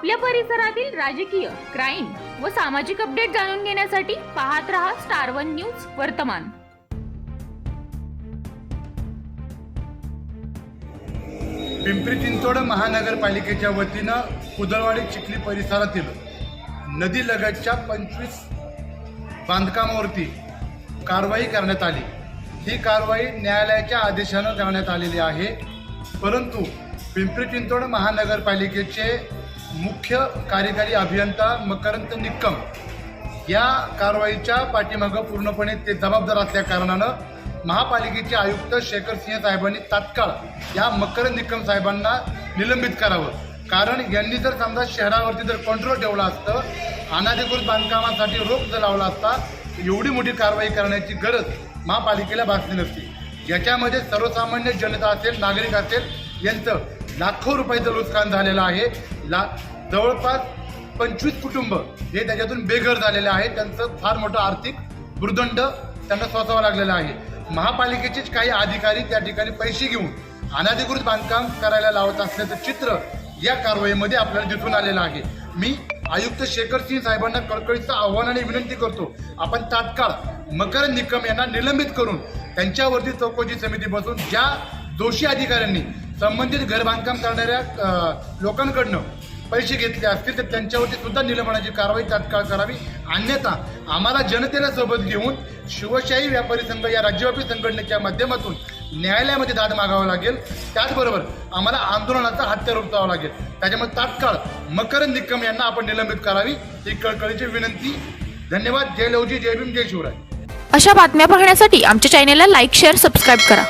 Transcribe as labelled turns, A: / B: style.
A: आपल्या परिसरातील राजकीय क्राईम व सामाजिक अपडेट जाणून घेण्यासाठी पाहत रहा स्टार वन न्यूज वर्तमान.
B: पिंपरी चिंचवड महानगरपालिकेच्या वतीनं कुदळवाडी चिखली परिसरातील नदी लगतच्या पंचवीस बांधकामावरती कारवाई करण्यात आली. ही कारवाई न्यायालयाच्या आदेशानं करण्यात आलेली आहे. परंतु पिंपरी चिंचवड महानगरपालिकेचे मुख्य कार्यकारी अभियंता मकरंद निक्कम या कारवाईच्या पाठीमागं पूर्णपणे ते जबाबदार असल्या कारणानं महापालिकेचे आयुक्त शेखर सिंह साहेबांनी तात्काळ या मकरंद निकम साहेबांना निलंबित करावं. कारण यांनी जर समजा शहरावरती जर कंट्रोल ठेवला असतं अनाधिकृत बांधकामासाठी रोख जर लावला असता एवढी मोठी कारवाई करण्याची गरज महापालिकेला भासली नसती. याच्यामध्ये सर्वसामान्य जनता असेल नागरिक असेल यांचं लाखो रुपयाचं नुकसान झालेलं आहे. ला जवळपास पंचवीस कुटुंब हे त्याच्यातून बेघर झालेले आहेत. त्यांचं फार मोठं आर्थिक भूर्दंड त्यांना सोसावं लागलेलं आहे. महापालिकेचेच काही अधिकारी त्या ठिकाणी पैसे घेऊन अनाधिकृत बांधकाम करायला लावत असल्याचं चित्र या कारवाईमध्ये आपल्याला दिसून आलेलं आहे. मी आयुक्त शेखर सिंह साहेबांना कळकळीचं आव्हान आणि विनंती करतो आपण तात्काळ मकर निकम यांना निलंबित करून त्यांच्यावरती चौकशी समिती बसून ज्या दोषी अधिकाऱ्यांनी संबंधित घर बांधकाम करणाऱ्या लोकांकडनं पैसे घेतले असतील तर त्यांच्यावरती सुद्धा निलंबनाची कारवाई तात्काळ करावी. अन्यथा आम्हाला जनतेला सोबत घेऊन शिवशाही व्यापारी संघ या राज्यव्यापी संघटनेच्या माध्यमातून न्यायालयामध्ये दाद मागावा लागेल. त्याचबरोबर आम्हाला आंदोलनाचा हत्यार उचलावा लागेल. त्याच्यामुळे तात्काळ मकरंद निकम यांना आपण निलंबित करावी ही कळकळीची विनंती. धन्यवाद. जय लवजी जय भीम जय शिवराय.
C: अशा बातम्या पाहण्यासाठी आमच्या चॅनेलला लाईक शेअर सबस्क्राईब करा.